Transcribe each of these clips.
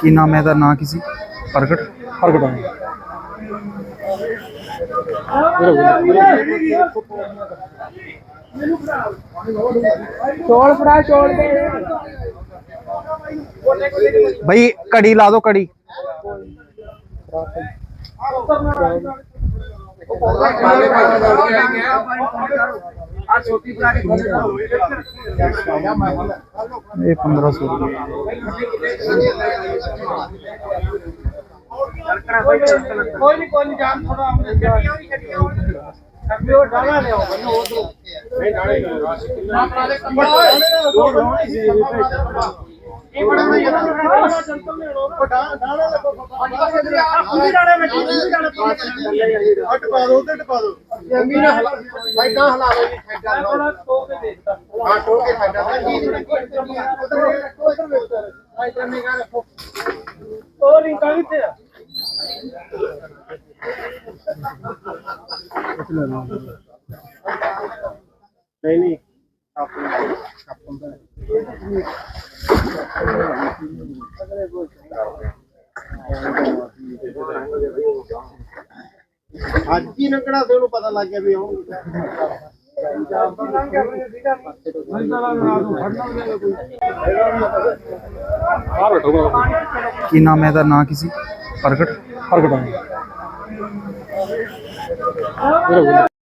ਕੀ ਨਾਮ ਹੈ ਇਹਦਾ ਨਾਂ ਕੀ ਸੀ ਪ੍ਰਗਟ ਪ੍ਰਗਟ ਚੋਲ ਫੜਾ ਚੋਲ ਦੇ ਭਾਈ ਕੜੀ ਲਾ ਦਿਓ ਕੜੀ ਆ ਛੋਟੀ ਫੜਾ ਕੇ ਇਹ 1500 ਰੁਪਏ। ਕੋਈ ਨਹੀਂ ਕੋਈ ਨਹੀਂ ਜਾਨ ਥੋੜਾ ਆਪਣੇ ਗੱਡੀਆਂ ਵੀ ਗੱਡੀਆਂ ਹੋਣ ਉਹ ਡਾਲਾ ਲਿਆਓ ਬੰਨੋ ਉਧਰੋਂ ਨਹੀਂ ਡਾਲੇ ਨਾ ਦੇ ਦੋ ਇਹਨਾਂ ਜੰਤਲ ਲੈਣੋ ਡਾਲਾ ਡਾਲਾ ਲੱਗੋ ਪੂਰੀ ਡਾਲੇ ਵਿੱਚ ਪੂਰੀ ਡਾਲੇ ਹਟ ਪਾ ਦੋ ਤੇ ਟਪਾ ਦੋ ਜੰਮੀ ਨਾ ਹਲਾ ਭਾਈ ਨਾ ਹਲਾ ਲਓ ਜੀ ਖੱਡਾ ਥੋੜਾ ਟੋ ਕੇ ਦੇਖਦਾ ਹਾਂ ਟੋ ਕੇ ਖੱਡਾ ਉਧਰ ਉਧਰ ਵੇਖਦਾ ਆਈ ਜੰਮੀ ਕਾ ਰੱਖੋ ਉਹ ਲਿੰਕਾਂ ਕਿੱਥੇ ਆ ਨਹੀਂ ਨਹੀਂ। ਅੱਜ ਹੀ ਨਕੜਾ ਤੇ ਉਹਨੂੰ ਪਤਾ ਲੱਗ ਗਿਆ ਵੀ ਉਹ ਕੀ ਨਾਮ ਹੈ ਇਹਦਾ ਨਾਂ ਕੀ ਸੀ ਪ੍ਰਗਟ ਪ੍ਰਗਟ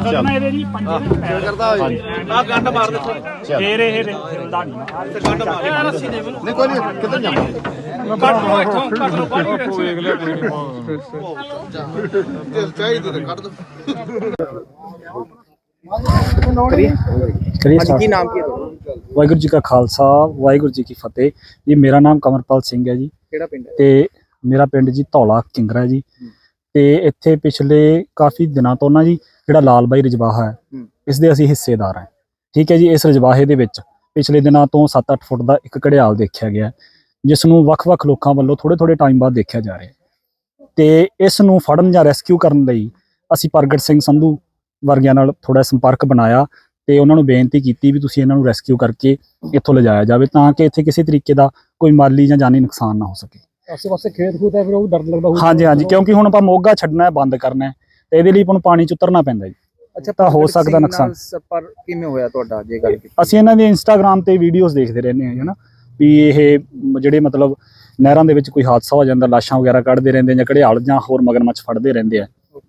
ਅਸਲ ਨਾ ਇਹਦੇ ਜੀ ਪੰਜੇ ਪੈਰ ਕਰਦਾ ਆ ਗੰਡ ਮਾਰ ਦੇ ਫੇਰ ਇਹ ਹਿਲਦਾ ਨਹੀਂ ਗੰਡ ਮਾਰ ਰੱਸੀ ਦੇ ਨਹੀਂ ਕੋਈ ਨਹੀਂ ਕਿੱਧਰ ਜਾਣਾ ਕੱਟ ਲੋ ਇੱਥੋਂ ਕੱਟ ਲੋ ਬਾਹਰ ਕਰੀਏ ਕੀ ਨਾਮ ਕੀ ਹੈ ਤੁਹਾਡਾ ਵਾਹਿਗੁਰੂ ਜੀ ਕਾ ਖਾਲਸਾ ਵਾਹਿਗੁਰੂ ਜੀ ਕੀ ਫਤਿਹ। ਜੀ ਮੇਰਾ ਨਾਮ ਕਮਰਪਾਲ ਸਿੰਘ ਹੈ ਜੀ। ਕਿਹੜਾ ਪਿੰਡ ਹੈ? ਤੇ ਮੇਰਾ ਪਿੰਡ ਜੀ ਧੌਲਾ ਕਿੰਗਰਾ ਜੀ। ਤੇ ਇੱਥੇ ਪਿਛਲੇ ਕਾਫੀ ਦਿਨਾਂ ਤੋਂ ਨਾ ਜੀ ਜਿਹੜਾ ਲਾਲ ਬਾਈ ਰਜਵਾਹਾ ਹੈ। ਇਸ ਦੇ ਅਸੀਂ ਹਿੱਸੇਦਾਰ ਹਾਂ। ਠੀਕ ਹੈ ਜੀ ਇਸ ਰਜਵਾਹੇ ਦੇ ਵਿੱਚ ਪਿਛਲੇ ਦਿਨਾਂ ਤੋਂ 7-8 ਫੁੱਟ ਦਾ ਇੱਕ ਘੜਿਆਲ ਦੇਖਿਆ ਗਿਆ ਜਿਸ ਨੂੰ ਵੱਖ-ਵੱਖ ਲੋਕਾਂ ਵੱਲੋਂ ਥੋੜੇ-ਥੋੜੇ ਟਾਈਮ ਬਾਅਦ ਦੇਖਿਆ ਜਾ ਰਿਹਾ ਤੇ ਇਸ ਨੂੰ ਫੜਨ ਜਾਂ ਰੈਸਕਿਊ ਕਰਨ ਲਈ ਅਸੀਂ ਪ੍ਰਗਟ ਸਿੰਘ ਸੰਧੂ ਵਰਗਿਆਂ ਨਾਲ ਥੋੜਾ ਸੰਪਰਕ ਬਣਾਇਆ ਤੇ ਉਹਨਾਂ ਨੂੰ ਬੇਨਤੀ ਕੀਤੀ ਵੀ ਤੁਸੀਂ ਇਹਨਾਂ ਨੂੰ ਰੈਸਕਿਊ ਕਰਕੇ ਇੱਥੋਂ ਲਿਜਾਇਆ ਜਾਵੇ ਤਾਂ ਕਿ ਇੱਥੇ ਕਿਸੇ ਤਰੀਕੇ ਦਾ ਕੋਈ ਮਾਲੀ ਜਾਂ ਜਾਨੀ ਨੁਕਸਾਨ ਨਾ ਹੋ ਸਕੇ। ਆਸੇ ਪਾਸੇ ਖੇਤ ਖੂਤ ਹੈ ਫਿਰ ਉਹ ਡਰ ਲੱਗਦਾ ਹੋਊ ਹਾਂਜੀ ਹਾਂਜੀ ਕਿਉਂਕਿ ਹੁਣ ਆਪਾਂ ਮੋਗਾ ਛੱਡਣਾ ਹੈ ਬੰਦ ਕਰਨਾ ਹੈ ਤੇ ਇਹਦੇ ਲਈ ਆਪਾਂ ਨੂੰ ਪਾਣੀ ਚ ਉਤਰਨਾ ਪੈਂਦਾ ਜੀ। ਅੱਛਾ ਤਾਂ ਹੋ ਸਕਦਾ ਨੁਕਸਾਨ। ਪਰ ਕਿਵੇਂ ਹੋਇਆ ਤੁਹਾਡਾ ਜੇ ਗੱਲ ਕੀਤੀ ਅਸੀਂ ਇਹਨਾਂ ਦੀ ਇੰਸਟਾਗ੍ਰam ਤੇ ਵੀਡੀਓਜ਼ ਦੇਖਦੇ ਰਹਿੰਦੇ ਹਾਂ ਹਨਾ ਵੀ ਇਹ ਜਿਹੜੇ ਮਤਲਬ ਨਹਿਰਾਂ ਦੇ ਵਿੱਚ ਕੋਈ ਹਾਦਸਾ ਹੋ ਜਾਂਦਾ ਲਾਸ਼ਾਂ ਵਗੈਰਾ ਕੱਢਦੇ ਰਹਿੰਦੇ ਜਾਂ ਘੜਿਆਲ ਜਾਂ ਹੋਰ ਮਗਰਮੱਛ ਫੜਦੇ ਰਹਿੰਦੇ ਆ।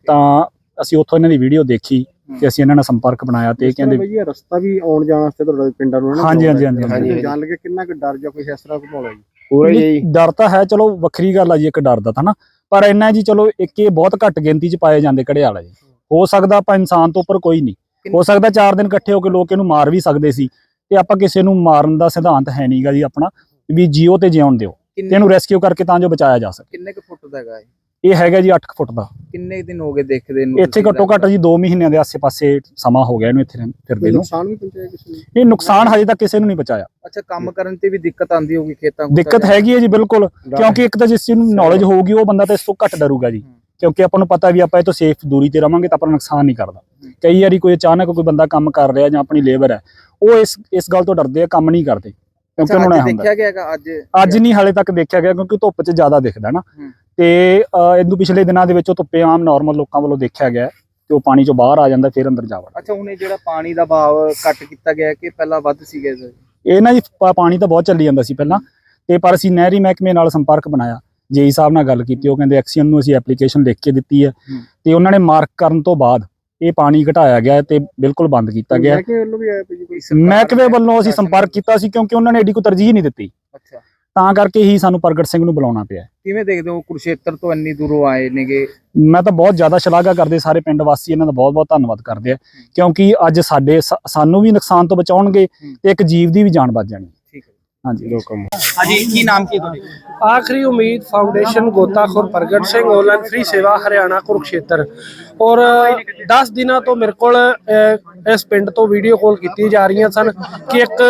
ਤਾਂ ਅਸੀਂ ਉੱਥੋਂ ਇਹਨਾਂ ਦੀ ਵੀਡੀਓ ਦੇਖੀ ਤੇ ਅਸੀਂ ਇਹਨਾਂ ਨਾਲ ਸੰਪਰਕ ਬਣਾਇਆ ਤੇ ਇਹ ਕਹਿੰਦੇ ਬਈ ਇਹ ਰਸਤਾ ਵੀ ਆਉਣ ਜਾਣ ਵਾਸਤੇ ਤੁਹਾਡੇ ਪਿੰਡਾਂ ਨੂੰ ਹਾਂਜੀ ਹਾਂਜੀ ਹਾਂਜੀ ਜਾਣ ਲੱਗੇ ਕਿੰਨਾ ਕੁ ਡਰ ਜਾਂ ਕੋਈ ਇਸ ਤਰ੍ਹਾਂ ਹੈ ਜੀ? ਪੂਰਾ ਨਹੀਂ, ਡਰ ਤਾਂ ਹੈ ਚਲੋ ਵੱਖਰੀ ਗੱਲ ਆ ਜੀ ਇੱਕ ਡਰ ਦਾ ਤਾਂ ਨਾ। ਪਰ ਇੰਨਾ ਜੀ ਚਲੋ ਇੱਕ ਇਹ ਬਹੁਤ ਘੱਟ ਗਿਣਤੀ ਚ ਪਾਏ ਜਾਂਦੇ ਘੜਿਆਲ ਆ ਜੀ। ਹੋ। ਸਕਦਾ ਆਪਾਂ ਇਨਸਾਨ ਤੋਂ ਉੱਪਰ ਕੋਈ ਨਹੀਂ। ਹੋ ਸਕਦਾ ਚਾਰ ਦਿਨ ਇਕੱਠੇ ਹੋ ਕੇ ਲੋਕ ਇਹਨੂੰ ਮਾਰ ਵੀ ਸਕਦੇ ਸੀ। ਤੇ ਆਪਾਂ ਕਿਸੇ ਨੂੰ ਮਾਰਨ ਦਾ ਸਿਧਾਂਤ ਹੈ ਨਹੀਂਗਾ ਜੀ ਆਪਣਾ ਵੀ ਜੀਓ ਤੇ ਜਿਉਣ ਦਿਓ। ਤੇ ਇਹਨੂੰ ਰੈਸਕਿਊ ਕਰਕੇ ਤਾਂ ਜੋ ਬਚਾਇਆ ਜਾ ਸਕੇ। ਕਿੰਨੇ ਕੁ ਫੁੱਟ ਦਾ ਹੈਗਾ ਇਹ? ਇਹ ਹੈਗਾ ਜੀ 8 ਫੁੱਟ ਦਾ। ਕਿੰਨੇ ਦਿਨ ਹੋ ਗਏ ਦੇਖਦੇ ਨੂੰ ਇੱਥੇ ਘੱਟੋ ਘੱਟ ਜੀ 2 ਮਹੀਨਿਆਂ ਦੇ ਆਸੇ-ਪਾਸੇ ਸਮਾਂ ਹੋ ਗਿਆ ਇਹਨੂੰ ਇੱਥੇ ਫਿਰਦੇ ਨੂੰ। ਨੁਕਸਾਨ ਵੀ ਪਹੁੰਚਾਇਆ ਕਿਸੇ ਨੂੰ? ਇਹ ਨੁਕਸਾਨ ਹਜੇ ਤੱਕ ਕਿਸੇ ਨੂੰ ਨਹੀਂ ਪਹੁੰਚਾਇਆ। ਅੱਛਾ ਕੰਮ ਕਰਨ ਤੇ ਵੀ ਦਿੱਕਤ ਆਉਂਦੀ ਹੋਊਗੀ ਖੇਤਾਂ ਦਿੱਕਤ ਹੈਗੀ ਹੈ ਜੀ ਬਿਲਕੁਲ। ਕਿਉਂਕਿ ਇੱਕ ਤਾਂ ਜਿਸ ਚੀਜ਼ ਨੂੰ ਨੌਲੇਜ ਹੋਊਗੀ ਉਹ ਬੰਦਾ ਤਾਂ ਇਸ ਤੋਂ ਘੱਟ ਡਰੂਗਾ ਜੀ। ਕਿਉਂਕਿ ਆਪਾਂ ਨੂੰ ਪਤਾ ਵੀ ਆਪਾਂ ਇਹ ਤੋਂ ਸੇਫ ਦੂਰੀ ਤੇ ਰਵਾਂਗੇ ਤਾਂ ਆਪਣਾ ਨੁਕਸਾਨ ਨਹੀਂ ਕਰਦਾ। ਕਈ ਵਾਰੀ ਕੋਈ ਅਚਾਨਕ ਕੋਈ ਬੰਦਾ ਕੰਮ ਕਰ ਰਿਹਾ ਜਾਂ ਆਪਣੀ ਲੇਬਰ ਹੈ ਉਹ ਇਸ ਇਸ ਗੱਲ ਤੋਂ ਡਰਦੇ ਆ ਕੰਮ ਨਹੀਂ ਕਰਦੇ। ਕਿਉਂਕਿ ਉਹਨਾਂ ਨੂੰ ਦੇਖਿਆ ਗਿਆ ਹੈਗਾ ਅੱਜ ਅੱਜ ਨਹੀਂ ਹਾਲੇ ਤੱਕ ਦੇਖਿਆ ਗਿਆ ਕਿਉਂਕਿ ਧੁੱਪ 'ਚ ਜ਼ਿਆਦਾ ਦਿਖਦਾ ਨਾ। ਤੇ ਇਹਨੂੰ ਪਿਛਲੇ ਦਿਨਾਂ ਦੇ ਵਿੱਚ ਉਹ ਧੁੱਪੇ ਆਮ ਨਾਰਮਲ ਲੋਕਾਂ ਵੱਲੋਂ ਦੇਖਿਆ ਗਿਆ ਕਿ ਉਹ ਪਾਣੀ 'ਚੋਂ ਬਾਹਰ ਆ ਜਾਂਦਾ ਫਿਰ ਅੰਦਰ ਜਾ ਵੜਦਾ ਅੱਛਾ ਹੁਣ ਇਹ ਜਿਹੜਾ ਪਾਣੀ ਦਾ ਭਾਵ ਘੱਟ ਕੀਤਾ ਗਿਆ ਕਿ ਪਹਿਲਾਂ ਵੱਧ ਸੀਗਾ? ਇਹ ਨਾ ਜੀ ਪਾਣੀ ਤਾਂ ਬਹੁਤ ਚੱਲੀ ਜਾਂਦਾ ਸੀ ਪਹਿਲਾਂ ਤੇ ਪਰ ਅਸੀਂ ਨਹਿਰੀ ਮਹਿਕਮੇ ਨਾਲ ਸੰਪਰਕ ਬਣਾਇਆ ਜੇਈ ਸਾਹਿਬ ਨਾਲ ਗੱਲ ਕੀਤੀ ਉਹ ਕਹਿੰਦੇ ਐਕਸੀਅਨ ਨੂੰ ਅਸੀਂ ਐਪਲੀਕੇਸ਼ਨ ਲਿਖ ਕੇ ਦਿੱਤੀ ਹੂੰ। ਤੇ ਉਹਨਾਂ ਨੇ ਮਾਰਕ ਕਰਨ ਤੋਂ ਬਾਅਦ ਇਹ ਪਾਣੀ ਘਟਾਇਆ ਗਿਆ ਤੇ ਬਿਲਕੁਲ ਬੰਦ ਕੀਤਾ ਗਿਆ। ਵੱਲੋਂ ਵੀ ਆਇਆ ਕੋਈ ਮਹਿਕਮੇ ਵੱਲੋਂ ਅਸੀਂ ਸੰਪਰਕ ਕੀਤਾ ਸੀ ਕਿਉਂਕਿ ਉਹਨਾਂ ਨੇ ਏਡੀ ਕੋਈ ਤਰਜੀਹ ਨਹੀਂ ਦਿੱਤੀ। ਅੱਛਾ। ਤਾਂ ਕਰਕੇ ਹੀ ਸਾਨੂੰ ਪ੍ਰਗਟ ਸਿੰਘ ਨੂੰ ਬੁਲਾਉਣਾ ਪਿਆ। ਕਿਵੇਂ ਦੇਖਦੇ ਹੋ ਕੁਰਸ਼ੇਤਰ ਤੋਂ ਇੰਨੀ ਦੂਰੋਂ ਆਏ ਨੇਗੇ? ਮੈਂ ਤਾਂ ਬਹੁਤ ਜ਼ਿਆਦਾ ਸ਼ਲਾਘਾ ਕਰਦੇ ਸਾਰੇ ਪਿੰਡ ਵਾਸੀ ਇਹਨਾਂ ਦਾ ਬਹੁਤ ਬਹੁਤ ਧੰਨਵਾਦ ਕਰਦੇ ਆ। ਕਿਉਂਕਿ ਅੱਜ ਸਾਡੇ ਸਾਨੂੰ ਵੀ ਨੁਕਸਾਨ ਤੋਂ ਬਚਾਉਣਗੇ ਤੇ ਇੱਕ ਜੀਵ ਦੀ ਵੀ ਜਾਨ ਬਚ ਜਾਣੀ। ਠੀਕ ਹੈ ਹਾਂਜੀ ਹਾਂਜੀ ਕੀ ਨਾਮ ਕੀ ਤੁਹਾਡੇ? ਆਖਰੀ ਉਮੀਦ ਫਾਊਂਡੇਸ਼ਨ ਗੋਤਾਖੋਰ ਪ੍ਰਗਟ ਸਿੰਘ ਆਨਲਾਈਨ ਫ੍ਰੀ ਸੇਵਾ ਹਰਿਆਣਾ ਕੁਰੂਕਸ਼ੇਤਰ। ਔਰ 10 ਦਿਨਾਂ ਤੋਂ ਮੇਰੇ ਕੋਲ ਅਹ, ਇਸ ਪਿੰਡ ਤੋਂ ਵੀਡੀਓ ਕਾਲ ਕੀਤੀ ਜਾ ਰਹੀਆਂ ਸਨ ਕਿ ਇੱਕ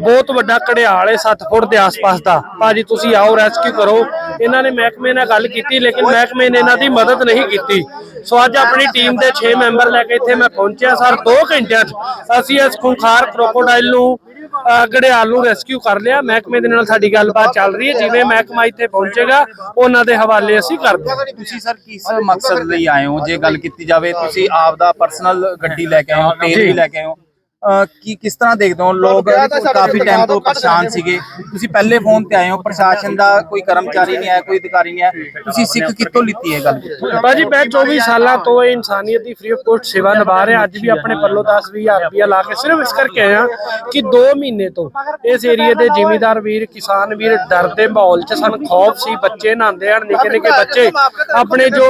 ਬਹੁਤ ਵੱਡਾ ਘੜਿਆਲ ਹੈ 7 ਫੁੱਟ ਦੇ ਆਸ-ਪਾਸ ਦਾ। ਭਾਜੀ ਤੁਸੀਂ ਆਓ ਰੈਸਕਿਊ ਕਰੋ। ਇਹਨਾਂ ਨੇ ਮਹਿਕਮੇ ਨਾਲ ਗੱਲ ਕੀਤੀ ਲੇਕਿਨ ਮਹਿਕਮੇ ਨੇ ਇਹਨਾਂ ਦੀ ਮਦਦ ਨਹੀਂ ਕੀਤੀ। ਸੋ ਅੱਜ ਆਪਣੀ ਟੀਮ ਦੇ 6 ਮੈਂਬਰ ਲੈ ਕੇ ਇੱਥੇ ਮੈਂ ਪਹੁੰਚਿਆ ਸਰ 2 ਘੰਟਿਆਂ 'ਚ ਅਸੀਂ ਇਸ ਖੁੰਖਾਰ ਕ੍ਰੋਕੋਡਾਈਲ ਨੂੰ ਅਹ, ਘੜਿਆਲ ਨੂੰ ਰੈਸਕਿਊ ਕਰ ਲਿਆ ਮਹਿਕਮੇ ਦੇ ਨਾਲ ਸਾਡੀ ਗੱਲਬਾਤ ਚੱਲ ਰਹੀ ਹੈ ਜਿਵੇਂ ਮਹਿਕਮਾ ਇੱਥੇ ਪਹੁੰਚੇਗਾ ਉਹਨਾਂ ਦੇ ਹਵਾਲੇ ਅਸੀਂ ਕਰ ਦਿਆਂਗੇ ਤੁਸੀਂ ਸਰ ਕਿਸ ਮਕਸਦ ਲਈ ਆਏ ਹੋ? ਜੇ ਗੱਲ ਕੀਤੀ ਜਾਵੇ ਤੁਸੀਂ ਆਪ ਦਾ ਪਰਸਨਲ ਗੱਡੀ ਲੈ ਕੇ ਆਏ ਹੋ ਤੇਲ ਵੀ ਲੈ ਕੇ ਆਏ ਹੋ। ਕੀ ਕਿਸ ਤਰ੍ਹਾਂ ਦੇਖਦੇ ਹੋ? ਲੋਕ ਕਾਫੀ ਟਾਈਮ ਤੋਂ ਪਰੇਸ਼ਾਨ ਸੀਗੇ। ਤੁਸੀਂ ਪਹਿਲੇ ਫੋਨ ਤੇ ਆਏ ਹੋ ਪ੍ਰਸ਼ਾਸਨ ਦਾ ਕੋਈ ਕਰਮਚਾਰੀ ਨਹੀਂ ਆਇਆ ਕੋਈ ਅਧਿਕਾਰੀ ਨਹੀਂ ਆਇਆ ਤੁਸੀਂ ਸਿੱਖ ਕਿੱਥੋਂ ਲਿੱਤੀ ਹੈ ਗੱਲ? ਬਾਜੀ ਮੈਂ 24 ਸਾਲਾਂ ਤੋਂ ਇਹ ਇਨਸਾਨੀਅਤ ਦੀ ਫ੍ਰੀ ਆਫ ਕੋਸਟ ਸੇਵਾ ਨਿਭਾ ਰਿਹਾ। ਅੱਜ ਵੀ ਆਪਣੇ ਪੱਲੋਂ 10 20000 ਰੁਪਇਆ ਲਾ ਕੇ ਸਿਰਫ ਇਸ ਕਰਕੇ ਆਇਆ ਕਿ 2 ਮਹੀਨੇ ਤੋਂ ਇਸ ਏਰੀਏ ਦੇ ਜ਼ਿਮੀਂਦਾਰ ਵੀਰ ਕਿਸਾਨ ਵੀਰ ਡਰ ਦੇ ਮਾਹੌਲ 'ਚ ਸਨ। ਖੌਫ ਸੀ ਬੱਚੇ ਨਹਾਉਂਦੇ ਹਨ ਨਿੱਕੇ ਨਿੱਕੇ ਬੱਚੇ। ਆਪਣੇ ਜੋ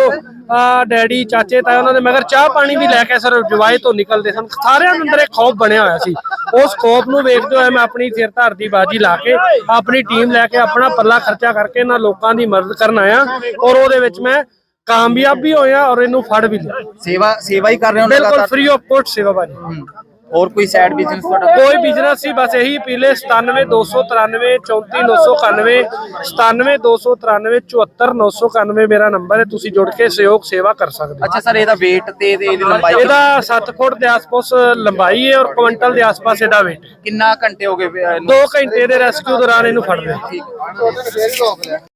ਡੈਡੀ ਚਾਚੇ ਤਾਏ ਉਹਨਾਂ ਦੇ ਮਗਰ ਚਾਹ ਪਾਣੀ ਵੀ ਲੈ ਕੇ ਸਰ ਜਵਾਏ ਤੋਂ ਨਿਕਲਦੇ ਸਨ। ਸਾਰਿਆਂ ਦੇ ਅੰਦਰ ਇੱਕ ਖੌਫ ਬਣਿਆ ਹੋਇਆ ਸੀ। ਉਸ ਖੌਫ ਨੂੰ ਵੇਖਦੇ ਹੋਏ ਮੈਂ ਆਪਣੀ ਸਿਰ ਧਰ ਦੀ ਬਾਜੀ ਲਾ ਕੇ ਆਪਣੀ ਟੀਮ ਲੈ ਕੇ ਆਪਣਾ ਪੱਲਾ ਖਰਚਾ ਕਰਕੇ ਇਹਨਾਂ ਲੋਕਾਂ ਦੀ ਮਦਦ ਕਰਨ ਆਇਆ ਔਰ ਉਹਦੇ ਵਿੱਚ ਮੈਂ ਕਾਮਯਾਬ ਵੀ ਹੋਇਆ ਔਰ ਇਹਨੂੰ ਫੜ ਵੀ ਲਿਆ। ਸੇਵਾ ਸੇਵਾ ਹੀ ਕਰ ਰਹੇ ਹੋ ਬਿਲਕੁਲ ਫ੍ਰੀ ਆਫ ਕੋਸਟ ਸੇਵਾ ਬਾਜੀ ਹਮ। ਹੋਰ ਕੋਈ ਸਾਈਡ ਬਿਜ਼ਨਸ ਤੁਹਾਡਾ? ਕੋਈ ਬਿਜ਼ਨਸ ਸੀ ਬਸ ਇਹੀ ਪੀਲੇ 97293 34991 97293 74991 ਮੇਰਾ ਨੰਬਰ ਹੈ ਤੁਸੀਂ ਜੁੜ ਕੇ ਸਹਿਯੋਗ ਸੇਵਾ ਕਰ ਸਕਦੇ ਹੋ। ਅੱਛਾ ਸਰ ਇਹਦਾ weight ਤੇ ਇਹਦੀ ਲੰਬਾਈ ਇਹਦਾ 7 ਫੁੱਟ ਦੇ ਆਸ-ਪਾਸ ਲੰਬਾਈ ਹੈ ਔਰ ਕੁਇੰਟਲ ਦੇ ਆਸ-ਪਾਸ ਇਹਦਾ weight ਕਿੰਨਾ ਘੰਟੇ ਹੋ ਗਏ ਅਹ, 2 ਘੰਟੇ ਦੇ ਰੈਸਕਿਊ ਦੌਰਾਨ ਇਹਨੂੰ ਫੜਦੇ